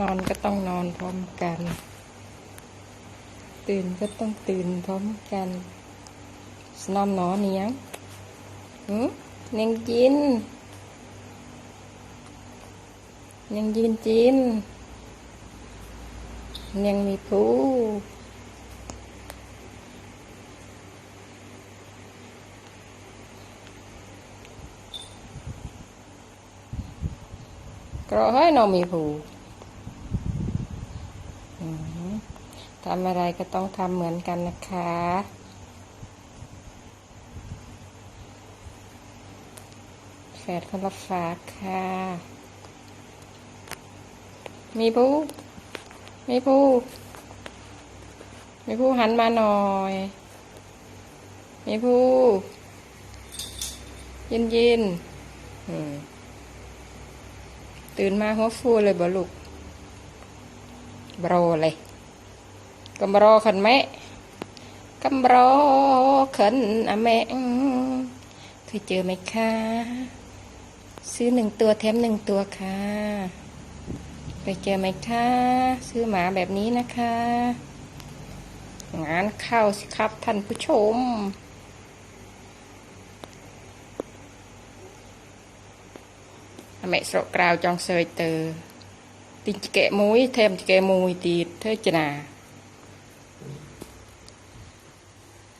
นอนก็ต้องนอนพร้อมกัน ตื่นก็ต้องตื่นพร้อมกันสนอมหนอเนียงหืมเนียงจินเนียงยินจินเนียงมีผู้กระห้อนอมีผู้ ทำอะไรก็ต้องทำเหมือนกันนะคะ แฝดคนละฝากค่ะ มีผู้ มีผู้ มีผู้หันมาหน่อย มีผู้ ยินยิน ตื่นมาหัวฟูเลยบ่ลูก บรอเลยกำรอขันแม่กำรอขันอะแม่เคยเจอไหมคะซื้อหนึ่งตัวแถมหนึ่งตัวค่ะเคยเจอไหมคะซื้อหมาแบบนี้นะคะ งานเข้าสิครับท่านผู้ชมแม่สกราวจองเสยเตอ ติงจะแกะมุ้ยเทมแกะมุ้ยตีเธอจะนา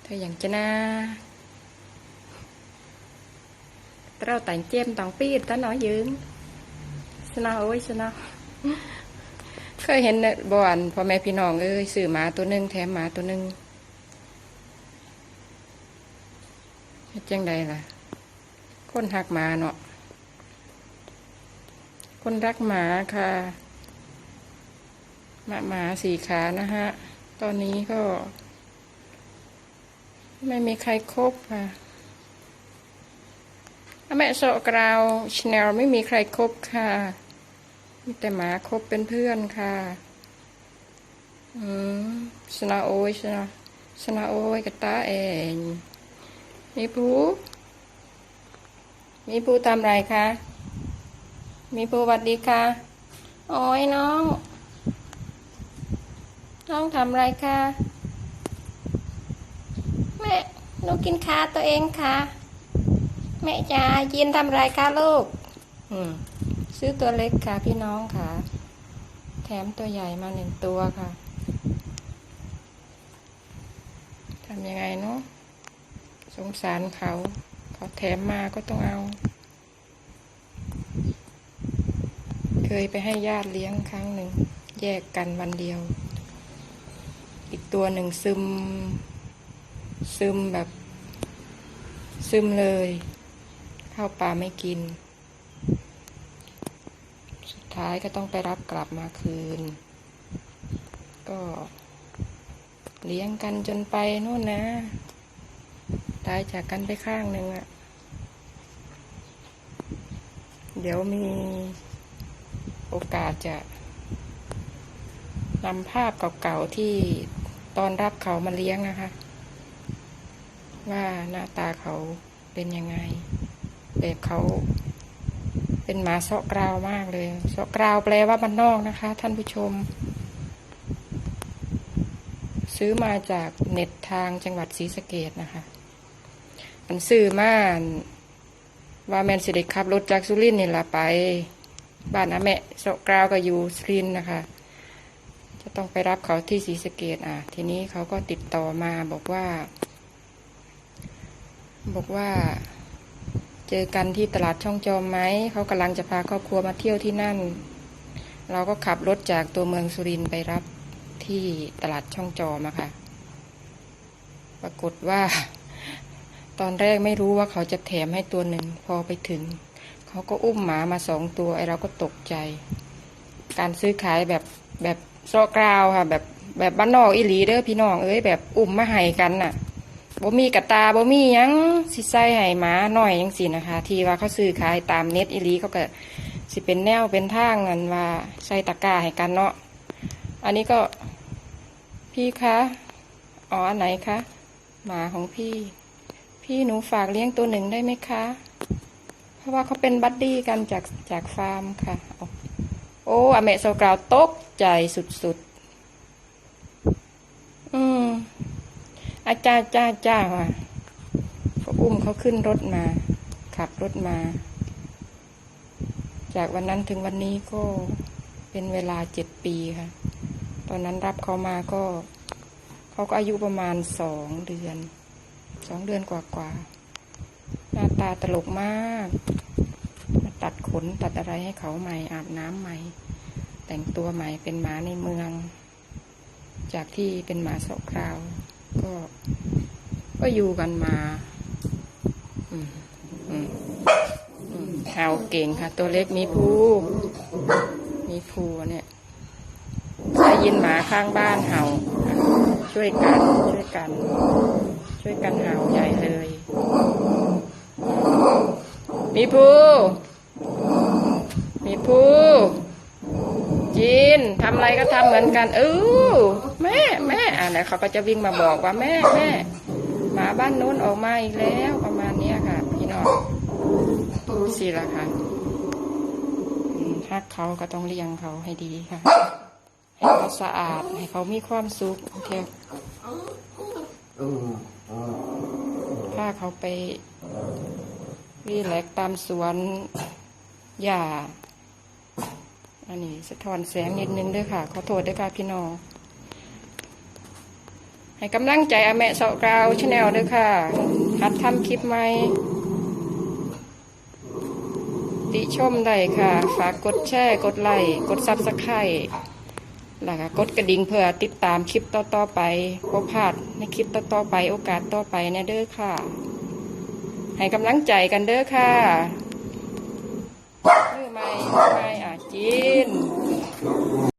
เธออย่างจะนาเราแต่งเจมต่างปีตาน้อยยืมสนาโอ้ยสนาเคยเห็นบ่อนพ่อแม่พี่น้องเอ้ยซื้อหมาตัวหนึ่งแถมหมาตัวหนึ่งเจังใดล่ะ คนหักหมาเนาะคนรักหมาค่ะ หมาหมาสี่ขานะฮะ ตอนนี้ก็ ไม่มีใครครบค่ะแม่โซกราวชแนลไม่มีใครครบค่ะ มีแต่หมาคบเป็นเพื่อนค่ะ อืมสนาโอยสนาสนาโอยกับตาเองมีผู้มีผู้ทำไรคะ มีผู้หวัดดีค่ะ โอ้ยน้อง น้องทำอะไรคะแม่หนูกินขาตัวเองค่ะ แม่จ๋ายินทำอะไรคะลูก อืม ซื้อตัวเล็กค่ะ พี่น้องค่ะ แถมตัวใหญ่มาหนึ่งตัวค่ะทำยังไงเนาะสงสารเขาเขาแถมมาก็ต้องเอา เคยไปให้ญาติเลี้ยงครั้งหนึ่ง แยกกันวันเดียว ตัวหนึ่งซึม ซึมแบบ ซึมเลยเข้าป่าไม่กิน สุดท้ายก็ต้องไปรับกลับมาคืน ก็เลี้ยงกันจนไปนู่นนะ ตายจากกันไปข้างหนึ่งอะเดี๋ยวมีโอกาสจะนำภาพเก่าๆที่ ตอนรับเขามาเลี้ยงนะคะ ว่าหน้าตาเขาเป็นยังไง แบบเขา เป็นหมาเสาะกราวมากเลยเสาะกราวแปลว่าบ้านนอกนะคะ ท่านผู้ชม ซื้อมาจากเน็ตทางจังหวัดศรีสะเกดนะคะมันซื้อมาว่าแมนสิเด็กขับรถจากสุรินทร์นี่ละไป บ้านอาแม่เสาะกราวก็อยู่สุรินทร์นะคะ จะต้องไปรับเขาที่ศรีสะเกดอะ ทีนี้เขาก็ติดต่อมาบอกว่า บอกว่า เจอกันที่ตลาดช่องจอมไหมเขากำลังจะพาครอบครัวมาเที่ยวที่นั่น เราก็ขับรถจากตัวเมืองสุรินทร์ไปรับที่ตลาดช่องจอมอะค่ะ ปรากฏว่า ตอนแรกไม่รู้ว่าเขาจะแถมให้ตัวหนึ่งพอไปถึง เขาก็อุ้มหมามาสองตัวไอเราก็ตกใจ การซื้อขายแบบแบบ โซกราวค่ะ แบบแบบบ้านนอกอีหลีเด้อพี่น้องเอ้ยแบบอุ้มมาให้กันน่ะบ่มีกระตาบ่มียังสิใส่ให้หมาหน่อยจังสินะคะ ที่ว่าเขาซื้อขายตามเน็ตอีหลีเขาก็สิเป็นแนวเป็นทางนั่นว่าใส่ตะกร้าให้กันเนาะอันนี้ก็พี่คะอ๋ออันไหนคะหมาของพี่ พี่หนูฝากเลี้ยงตัวหนึ่งได้ไหมคะ เพราะว่าเขาเป็นบัดดี้กันจากจากฟาร์มค่ะ โอ้อเมโซกราวตก ใจสุดๆ อืมอาจ้าจ้าจ้าว่ะก็อุ้มเขาขึ้นรถมา ขับรถมา จากวันนั้นถึงวันนี้ก็เป็นเวลาเจ็ดปีค่ะ ตอนนั้นรับเขามาก็ เขาก็อายุประมาณสองเดือน สองเดือนกว่าๆ หน้าตาตลกมากมาตัดขนตัดอะไรให้เขาใหม่อาบน้ำใหม่ แต่งตัวใหม่เป็นหมาในเมือง จากที่เป็นหมาสกคราว ก็ ก็อยู่กันมาเห่าเก่งค่ะ ตัวเล็กมีภูมีภูเนี่ยได้ยินหมาข้างบ้านเห่า ช่วยกัน ช่วยกัน ช่วยกันเห่าใหญ่เลย มีภูมีภู จีนทำอะไรก็ทำเหมือนกันเออแม่แม่อะแล้วเขาก็จะวิ่งมาบอกว่าแม่แม่หมาบ้านนู้นออกมาอีกแล้วประมาณเนี้ยค่ะ พี่น้องสิละค่ะถ้าเขาก็ต้องเลี้ยงเขาให้ดีค่ะ ให้เขาสะอาด ให้เขามีความสุขเที่ยวถ้าเขาไปรีแลกตามสวนหญ้า อันนี้สะท้อนแสงนิดนึงด้วยค่ะ ขอโทษด้วยค่ะพี่น้องให้กำลังใจอาแม่สากราวชาแนลด้วยค่ะหัดทำคลิปใหม่ติชมได้ค่ะ ฝากกดแชร์ กดไลค์ กดซับสไครต์แล้วก็กดกระดิ่งเพื่อติดตามคลิปต่อๆไปพบพลาดในคลิปต่อๆไปโอกาสต่อไปแน่เด้อค่ะ ให้กำลังใจกันเด้อค่ะ ไม่ไม่อาจิน